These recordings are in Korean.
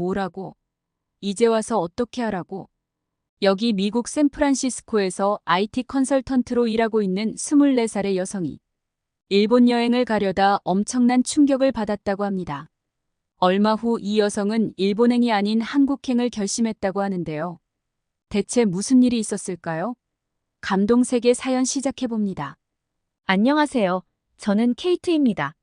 뭐라고? 이제 와서 어떻게 하라고? 여기 미국 샌프란시스코에서 IT 컨설턴트로 일하고 있는 24살의 여성이 일본 여행을 가려다 엄청난 충격을 받았다고 합니다. 얼마 후 이 여성은 일본행이 아닌 한국행을 결심했다고 하는데요. 대체 무슨 일이 있었을까요? 감동세계 사연 시작해봅니다. 안녕하세요. 저는 케이트입니다.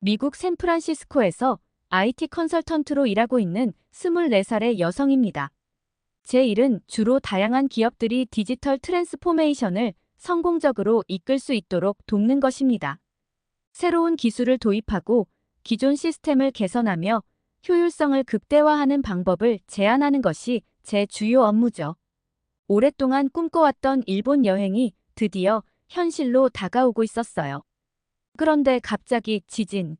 미국 샌프란시스코에서 IT 컨설턴트로 일하고 있는 24살의 여성입니다. 제 일은 주로 다양한 기업들이 디지털 트랜스포메이션을 성공적으로 이끌 수 있도록 돕는 것입니다. 새로운 기술을 도입하고 기존 시스템을 개선하며 효율성을 극대화하는 방법을 제안하는 것이 제 주요 업무죠. 오랫동안 꿈꿔왔던 일본 여행이 드디어 현실로 다가오고 있었어요. 그런데 갑자기 지진.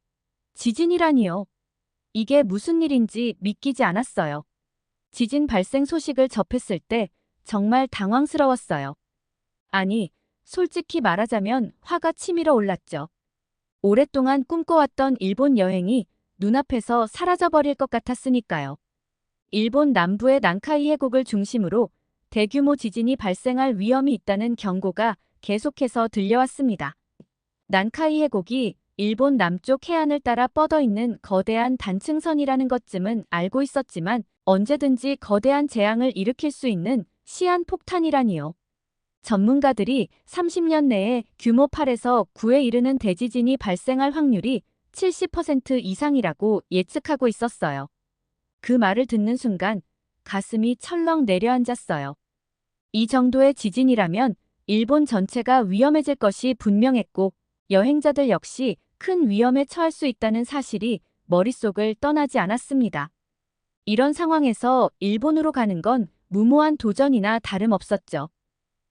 지진이라니요. 이게 무슨 일인지 믿기지 않았어요. 지진 발생 소식을 접했을 때 정말 당황스러웠어요. 아니, 솔직히 말하자면 화가 치밀어 올랐죠. 오랫동안 꿈꿔왔던 일본 여행이 눈앞에서 사라져버릴 것 같았으니까요. 일본 남부의 난카이 해곡을 중심으로 대규모 지진이 발생할 위험이 있다는 경고가 계속해서 들려왔습니다. 난카이 해곡이 일본 남쪽 해안을 따라 뻗어 있는 거대한 단층선이라는 것쯤은 알고 있었지만 언제든지 거대한 재앙을 일으킬 수 있는 시한 폭탄이라니요. 전문가들이 30년 내에 규모 8에서 9에 이르는 대지진이 발생할 확률이 70% 이상이라고 예측하고 있었어요. 그 말을 듣는 순간 가슴이 철렁 내려앉았어요. 이 정도의 지진이라면 일본 전체가 위험해질 것이 분명했고 여행자들 역시 큰 위험에 처할 수 있다는 사실이 머릿속을 떠나지 않았습니다. 이런 상황에서 일본으로 가는 건 무모한 도전이나 다름없었죠.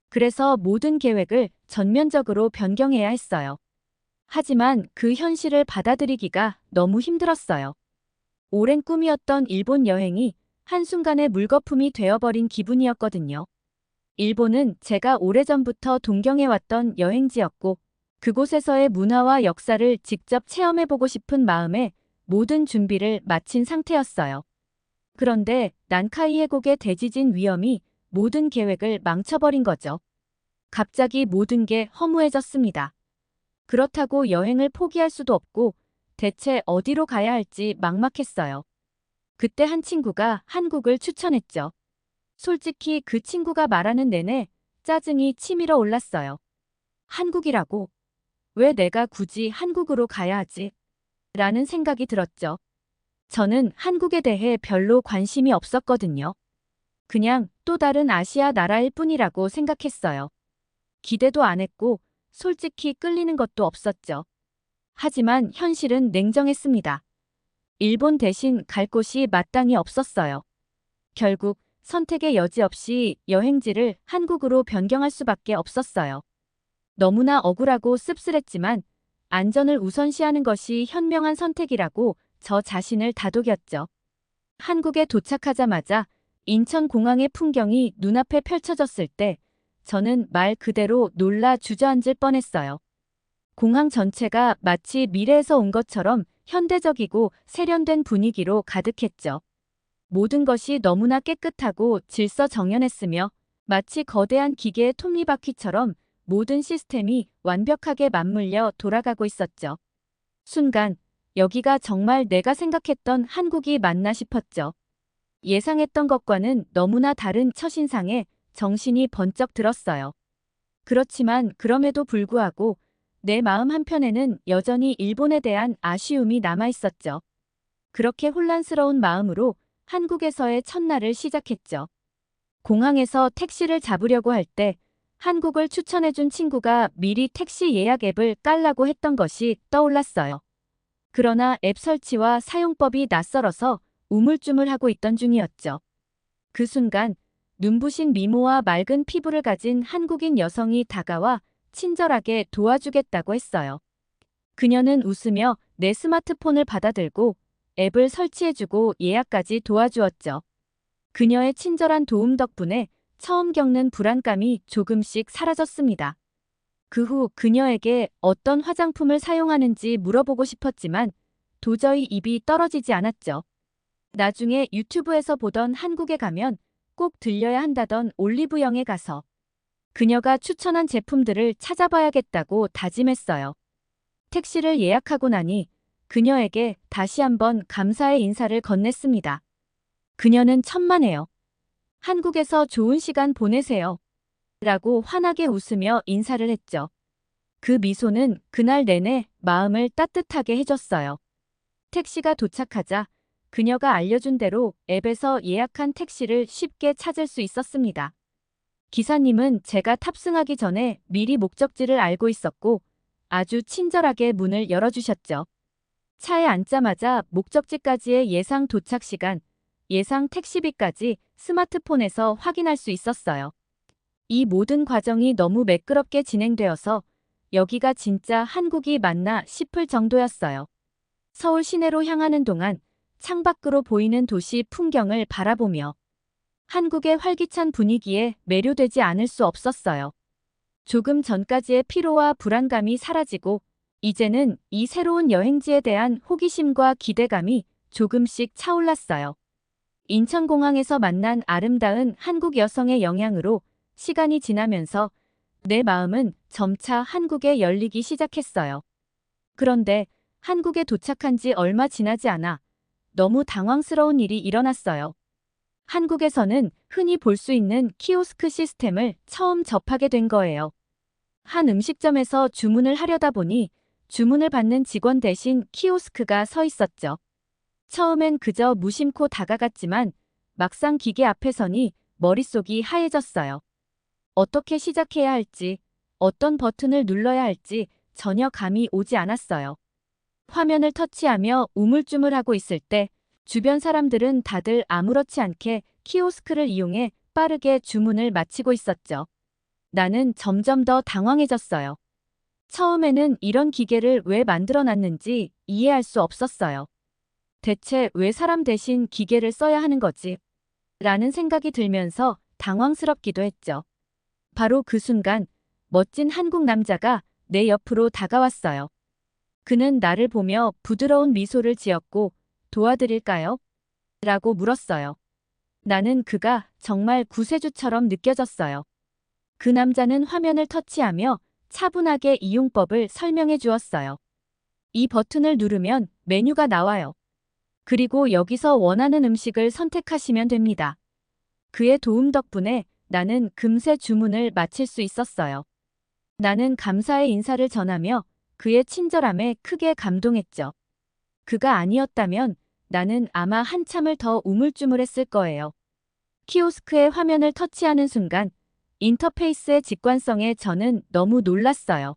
그래서 모든 계획을 전면적으로 변경해야 했어요. 하지만 그 현실을 받아들이기가 너무 힘들었어요. 오랜 꿈이었던 일본 여행이 한순간에 물거품이 되어버린 기분이었거든요. 일본은 제가 오래전부터 동경해왔던 여행지였고 그곳에서의 문화와 역사를 직접 체험해보고 싶은 마음에 모든 준비를 마친 상태였어요. 그런데 난카이 해곡의 대지진 위험이 모든 계획을 망쳐버린 거죠. 갑자기 모든 게 허무해졌습니다. 그렇다고 여행을 포기할 수도 없고 대체 어디로 가야 할지 막막했어요. 그때 한 친구가 한국을 추천했죠. 솔직히 그 친구가 말하는 내내 짜증이 치밀어 올랐어요. 한국이라고? 왜 내가 굳이 한국으로 가야 하지? 라는 생각이 들었죠. 저는 한국에 대해 별로 관심이 없었거든요. 그냥 또 다른 아시아 나라일 뿐이라고 생각했어요. 기대도 안 했고 솔직히 끌리는 것도 없었죠. 하지만 현실은 냉정했습니다. 일본 대신 갈 곳이 마땅히 없었어요. 결국 선택의 여지 없이 여행지를 한국으로 변경할 수밖에 없었어요. 너무나 억울하고 씁쓸했지만 안전을 우선시하는 것이 현명한 선택이라고 저 자신을 다독였죠. 한국에 도착하자마자 인천공항의 풍경이 눈앞에 펼쳐졌을 때 저는 말 그대로 놀라 주저앉을 뻔했어요. 공항 전체가 마치 미래에서 온 것처럼 현대적이고 세련된 분위기로 가득했죠. 모든 것이 너무나 깨끗하고 질서 정연했으며 마치 거대한 기계의 톱니바퀴처럼 모든 시스템이 완벽하게 맞물려 돌아가고 있었죠. 순간 여기가 정말 내가 생각했던 한국이 맞나 싶었죠. 예상했던 것과는 너무나 다른 첫인상에 정신이 번쩍 들었어요. 그렇지만 그럼에도 불구하고 내 마음 한편에는 여전히 일본에 대한 아쉬움이 남아 있었죠. 그렇게 혼란스러운 마음으로 한국에서의 첫날을 시작했죠. 공항에서 택시를 잡으려고 할 때 한국을 추천해준 친구가 미리 택시 예약 앱을 깔라고 했던 것이 떠올랐어요. 그러나 앱 설치와 사용법이 낯설어서 우물쭈물하고 있던 중이었죠. 그 순간 눈부신 미모와 맑은 피부를 가진 한국인 여성이 다가와 친절하게 도와주겠다고 했어요. 그녀는 웃으며 내 스마트폰을 받아들고 앱을 설치해주고 예약까지 도와주었죠. 그녀의 친절한 도움 덕분에 처음 겪는 불안감이 조금씩 사라졌습니다. 그 후 그녀에게 어떤 화장품을 사용하는지 물어보고 싶었지만 도저히 입이 떨어지지 않았죠. 나중에 유튜브에서 보던 한국에 가면 꼭 들려야 한다던 올리브영에 가서 그녀가 추천한 제품들을 찾아봐야겠다고 다짐했어요. 택시를 예약하고 나니 그녀에게 다시 한번 감사의 인사를 건넸습니다. 그녀는 천만에요. 한국에서 좋은 시간 보내세요. 라고 환하게 웃으며 인사를 했죠. 그 미소는 그날 내내 마음을 따뜻하게 해줬어요. 택시가 도착하자 그녀가 알려준 대로 앱에서 예약한 택시를 쉽게 찾을 수 있었습니다. 기사님은 제가 탑승하기 전에 미리 목적지를 알고 있었고 아주 친절하게 문을 열어주셨죠. 차에 앉자마자 목적지까지의 예상 도착 시간, 예상 택시비까지 스마트폰에서 확인할 수 있었어요. 이 모든 과정이 너무 매끄럽게 진행되어서 여기가 진짜 한국이 맞나 싶을 정도였어요. 서울 시내로 향하는 동안 창밖으로 보이는 도시 풍경을 바라보며 한국의 활기찬 분위기에 매료되지 않을 수 없었어요. 조금 전까지의 피로와 불안감이 사라지고 이제는 이 새로운 여행지에 대한 호기심과 기대감이 조금씩 차올랐어요. 인천공항에서 만난 아름다운 한국 여성의 영향으로 시간이 지나면서 내 마음은 점차 한국에 열리기 시작했어요. 그런데 한국에 도착한 지 얼마 지나지 않아 너무 당황스러운 일이 일어났어요. 한국에서는 흔히 볼 수 있는 키오스크 시스템을 처음 접하게 된 거예요. 한 음식점에서 주문을 하려다 보니 주문을 받는 직원 대신 키오스크가 서 있었죠. 처음엔 그저 무심코 다가갔지만 막상 기계 앞에 서니 머릿속이 하얘졌어요. 어떻게 시작해야 할지, 어떤 버튼을 눌러야 할지 전혀 감이 오지 않았어요. 화면을 터치하며 우물쭈물하고 있을 때 주변 사람들은 다들 아무렇지 않게 키오스크를 이용해 빠르게 주문을 마치고 있었죠. 나는 점점 더 당황해졌어요. 처음에는 이런 기계를 왜 만들어 놨는지 이해할 수 없었어요. 대체 왜 사람 대신 기계를 써야 하는 거지? 라는 생각이 들면서 당황스럽기도 했죠. 바로 그 순간 멋진 한국 남자가 내 옆으로 다가왔어요. 그는 나를 보며 부드러운 미소를 지었고 도와드릴까요? 라고 물었어요. 나는 그가 정말 구세주처럼 느껴졌어요. 그 남자는 화면을 터치하며 차분하게 이용법을 설명해 주었어요. 이 버튼을 누르면 메뉴가 나와요. 그리고 여기서 원하는 음식을 선택하시면 됩니다. 그의 도움 덕분에 나는 금세 주문을 마칠 수 있었어요. 나는 감사의 인사를 전하며 그의 친절함에 크게 감동했죠. 그가 아니었다면 나는 아마 한참을 더 우물쭈물했을 거예요. 키오스크의 화면을 터치하는 순간 인터페이스의 직관성에 저는 너무 놀랐어요.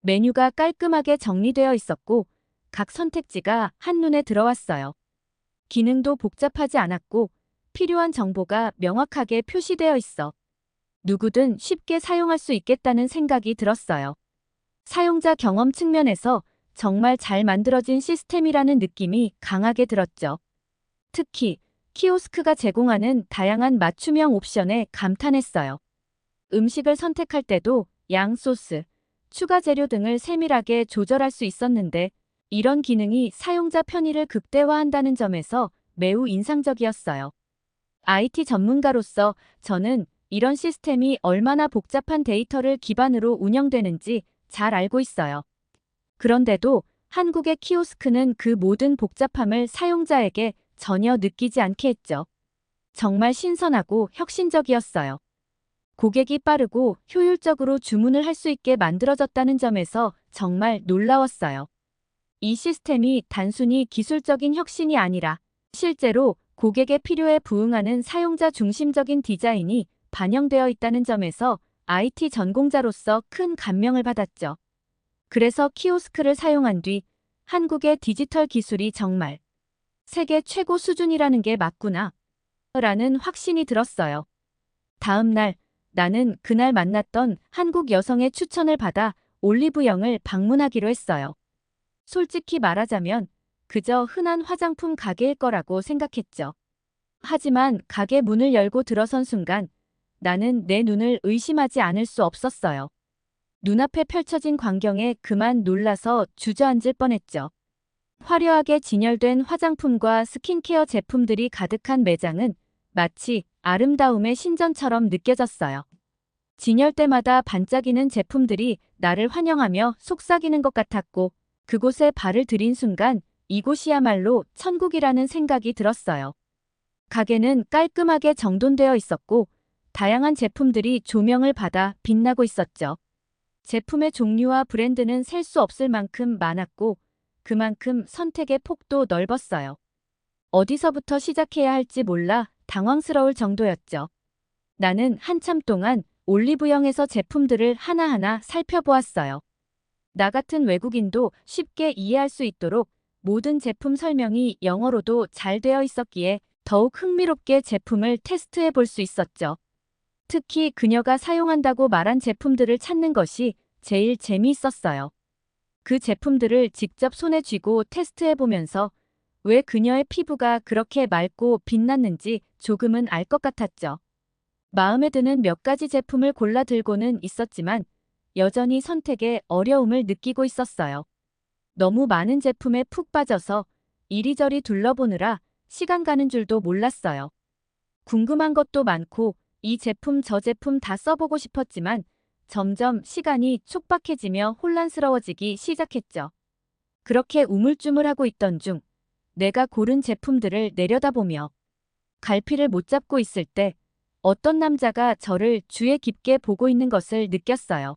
메뉴가 깔끔하게 정리되어 있었고 각 선택지가 한눈에 들어왔어요. 기능도 복잡하지 않았고 필요한 정보가 명확하게 표시되어 있어 누구든 쉽게 사용할 수 있겠다는 생각이 들었어요. 사용자 경험 측면에서 정말 잘 만들어진 시스템이라는 느낌이 강하게 들었죠. 특히 키오스크가 제공하는 다양한 맞춤형 옵션에 감탄했어요. 음식을 선택할 때도 양 소스, 추가 재료 등을 세밀하게 조절할 수 있었는데 이런 기능이 사용자 편의를 극대화한다는 점에서 매우 인상적이었어요. IT 전문가로서 저는 이런 시스템이 얼마나 복잡한 데이터를 기반으로 운영되는지 잘 알고 있어요. 그런데도 한국의 키오스크는 그 모든 복잡함을 사용자에게 전혀 느끼지 않게 했죠. 정말 신선하고 혁신적이었어요. 고객이 빠르고 효율적으로 주문을 할 수 있게 만들어졌다는 점에서 정말 놀라웠어요. 이 시스템이 단순히 기술적인 혁신이 아니라 실제로 고객의 필요에 부응하는 사용자 중심적인 디자인이 반영되어 있다는 점에서 IT 전공자로서 큰 감명을 받았죠. 그래서 키오스크를 사용한 뒤 한국의 디지털 기술이 정말 세계 최고 수준이라는 게 맞구나. 라는 확신이 들었어요. 다음 날 나는 그날 만났던 한국 여성의 추천을 받아 올리브영을 방문하기로 했어요. 솔직히 말하자면 그저 흔한 화장품 가게일 거라고 생각했죠. 하지만 가게 문을 열고 들어선 순간 나는 내 눈을 의심하지 않을 수 없었어요. 눈앞에 펼쳐진 광경에 그만 놀라서 주저앉을 뻔했죠. 화려하게 진열된 화장품과 스킨케어 제품들이 가득한 매장은 마치 아름다움의 신전처럼 느껴졌어요. 진열 때마다 반짝이는 제품들이 나를 환영하며 속삭이는 것 같았고 그곳에 발을 들인 순간 이곳이야말로 천국이라는 생각이 들었어요. 가게는 깔끔하게 정돈되어 있었고 다양한 제품들이 조명을 받아 빛나고 있었죠. 제품의 종류와 브랜드는 셀 수 없을 만큼 많았고 그만큼 선택의 폭도 넓었어요. 어디서부터 시작해야 할지 몰라 당황스러울 정도였죠. 나는 한참 동안 올리브영에서 제품들을 하나하나 살펴보았어요. 나 같은 외국인도 쉽게 이해할 수 있도록 모든 제품 설명이 영어로도 잘 되어 있었기에 더욱 흥미롭게 제품을 테스트해 볼 수 있었죠. 특히 그녀가 사용한다고 말한 제품들을 찾는 것이 제일 재미있었어요. 그 제품들을 직접 손에 쥐고 테스트해 보면서 왜 그녀의 피부가 그렇게 맑고 빛났는지 조금은 알 것 같았죠. 마음에 드는 몇 가지 제품을 골라 들고는 있었지만 여전히 선택에 어려움을 느끼고 있었어요. 너무 많은 제품에 푹 빠져서 이리저리 둘러보느라 시간 가는 줄도 몰랐어요. 궁금한 것도 많고 이 제품 저 제품 다 써보고 싶었지만 점점 시간이 촉박해지며 혼란스러워지기 시작했죠. 그렇게 우물쭈물하고 있던 중 내가 고른 제품들을 내려다보며 갈피를 못 잡고 있을 때 어떤 남자가 저를 주의 깊게 보고 있는 것을 느꼈어요.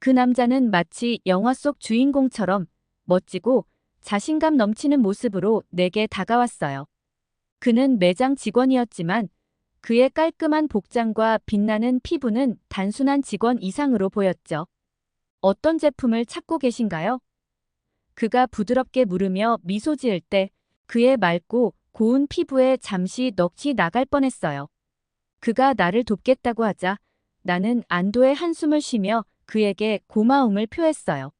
그 남자는 마치 영화 속 주인공처럼 멋지고 자신감 넘치는 모습으로 내게 다가왔어요. 그는 매장 직원이었지만 그의 깔끔한 복장과 빛나는 피부는 단순한 직원 이상으로 보였죠. 어떤 제품을 찾고 계신가요? 그가 부드럽게 물으며 미소 지을 때 그의 맑고 고운 피부에 잠시 넋이 나갈 뻔했어요. 그가 나를 돕겠다고 하자 나는 안도의 한숨을 쉬며 그에게 고마움을 표했어요.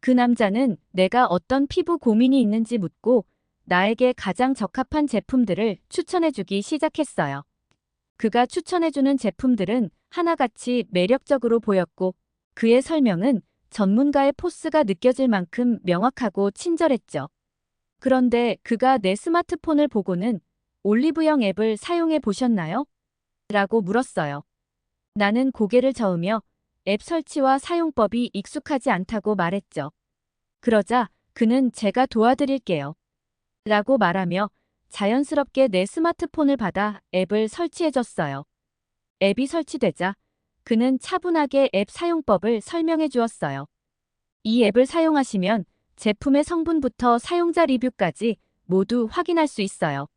그 남자는 내가 어떤 피부 고민이 있는지 묻고 나에게 가장 적합한 제품들을 추천해주기 시작했어요. 그가 추천해주는 제품들은 하나같이 매력적으로 보였고 그의 설명은 전문가의 포스가 느껴질 만큼 명확하고 친절했죠. 그런데 그가 내 스마트폰을 보고는 올리브영 앱을 사용해 보셨나요? 라고 물었어요. 나는 고개를 저으며 앱 설치와 사용법이 익숙하지 않다고 말했죠. 그러자 그는 제가 도와드릴게요. 라고 말하며 자연스럽게 내 스마트폰을 받아 앱을 설치해줬어요. 앱이 설치되자 그는 차분하게 앱 사용법을 설명해 주었어요. 이 앱을 사용하시면 제품의 성분부터 사용자 리뷰까지 모두 확인할 수 있어요.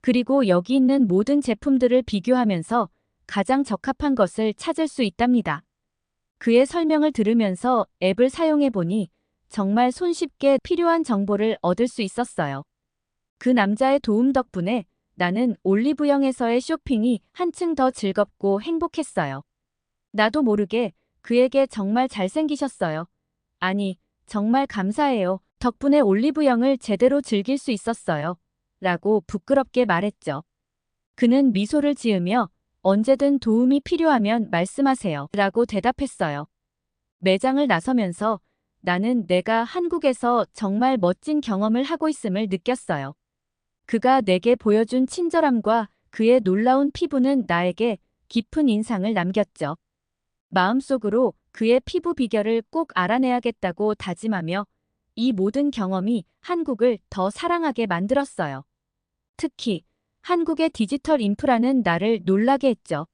그리고 여기 있는 모든 제품들을 비교하면서 가장 적합한 것을 찾을 수 있답니다. 그의 설명을 들으면서 앱을 사용해 보니 정말 손쉽게 필요한 정보를 얻을 수 있었어요. 그 남자의 도움 덕분에 나는 올리브영에서의 쇼핑이 한층 더 즐겁고 행복했어요. 나도 모르게 그에게 정말 잘생기셨어요. 아니, 정말 감사해요. 덕분에 올리브영을 제대로 즐길 수 있었어요. 라고 부끄럽게 말했죠. 그는 미소를 지으며 언제든 도움이 필요하면 말씀하세요. 라고 대답했어요. 매장을 나서면서 나는 내가 한국에서 정말 멋진 경험을 하고 있음을 느꼈어요. 그가 내게 보여준 친절함과 그의 놀라운 피부는 나에게 깊은 인상을 남겼죠. 마음속으로 그의 피부 비결을 꼭 알아내야겠다고 다짐하며 이 모든 경험이 한국을 더 사랑하게 만들었어요. 특히 한국의 디지털 인프라는 나를 놀라게 했죠.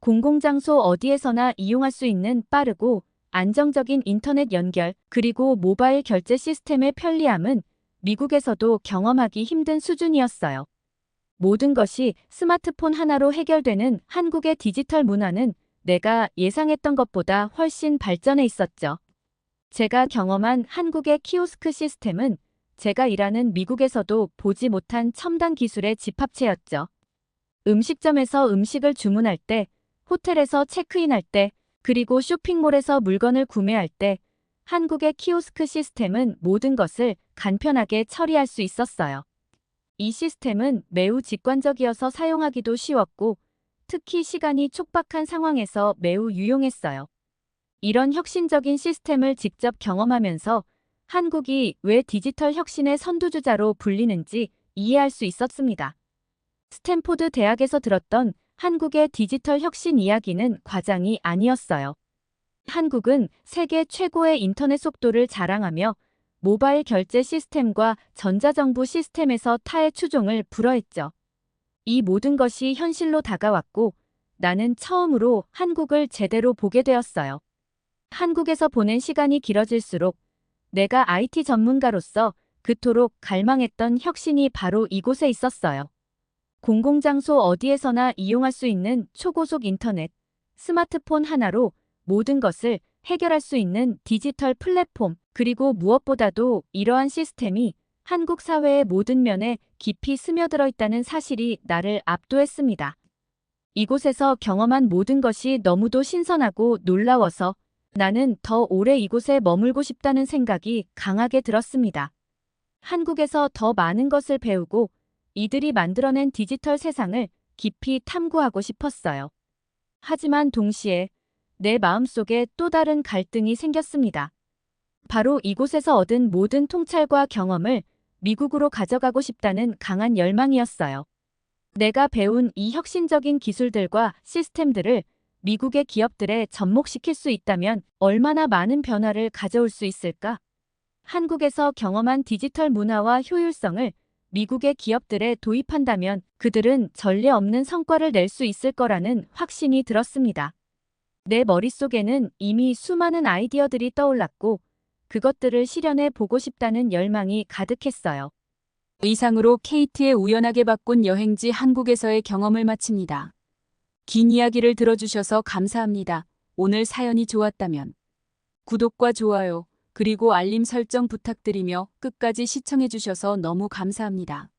공공장소 어디에서나 이용할 수 있는 빠르고 안정적인 인터넷 연결 그리고 모바일 결제 시스템의 편리함은 미국에서도 경험하기 힘든 수준이었어요. 모든 것이 스마트폰 하나로 해결되는 한국의 디지털 문화는 내가 예상했던 것보다 훨씬 발전해 있었죠. 제가 경험한 한국의 키오스크 시스템은 제가 일하는 미국에서도 보지 못한 첨단 기술의 집합체였죠. 음식점에서 음식을 주문할 때, 호텔에서 체크인할 때, 그리고 쇼핑몰에서 물건을 구매할 때, 한국의 키오스크 시스템은 모든 것을 간편하게 처리할 수 있었어요. 이 시스템은 매우 직관적이어서 사용하기도 쉬웠고, 특히 시간이 촉박한 상황에서 매우 유용했어요. 이런 혁신적인 시스템을 직접 경험하면서 한국이 왜 디지털 혁신의 선두주자로 불리는지 이해할 수 있었습니다. 스탠포드 대학에서 들었던 한국의 디지털 혁신 이야기는 과장이 아니었어요. 한국은 세계 최고의 인터넷 속도를 자랑하며 모바일 결제 시스템과 전자정부 시스템에서 타의 추종을 불허했죠. 이 모든 것이 현실로 다가왔고 나는 처음으로 한국을 제대로 보게 되었어요. 한국에서 보낸 시간이 길어질수록 내가 IT 전문가로서 그토록 갈망했던 혁신이 바로 이곳에 있었어요. 공공장소 어디에서나 이용할 수 있는 초고속 인터넷, 스마트폰 하나로 모든 것을 해결할 수 있는 디지털 플랫폼, 그리고 무엇보다도 이러한 시스템이 한국 사회의 모든 면에 깊이 스며들어 있다는 사실이 나를 압도했습니다. 이곳에서 경험한 모든 것이 너무도 신선하고 놀라워서 나는 더 오래 이곳에 머물고 싶다는 생각이 강하게 들었습니다. 한국에서 더 많은 것을 배우고 이들이 만들어낸 디지털 세상을 깊이 탐구하고 싶었어요. 하지만 동시에 내 마음속에 또 다른 갈등이 생겼습니다. 바로 이곳에서 얻은 모든 통찰과 경험을 미국으로 가져가고 싶다는 강한 열망이었어요. 내가 배운 이 혁신적인 기술들과 시스템들을 미국의 기업들에 접목시킬 수 있다면 얼마나 많은 변화를 가져올 수 있을까? 한국에서 경험한 디지털 문화와 효율성을 미국의 기업들에 도입한다면 그들은 전례 없는 성과를 낼 수 있을 거라는 확신이 들었습니다. 내 머릿속에는 이미 수많은 아이디어들이 떠올랐고 그것들을 실현해 보고 싶다는 열망이 가득했어요. 이상으로 케이트의 우연하게 바꾼 여행지 한국에서의 경험을 마칩니다. 긴 이야기를 들어주셔서 감사합니다. 오늘 사연이 좋았다면 구독과 좋아요, 그리고 알림 설정 부탁드리며 끝까지 시청해주셔서 너무 감사합니다.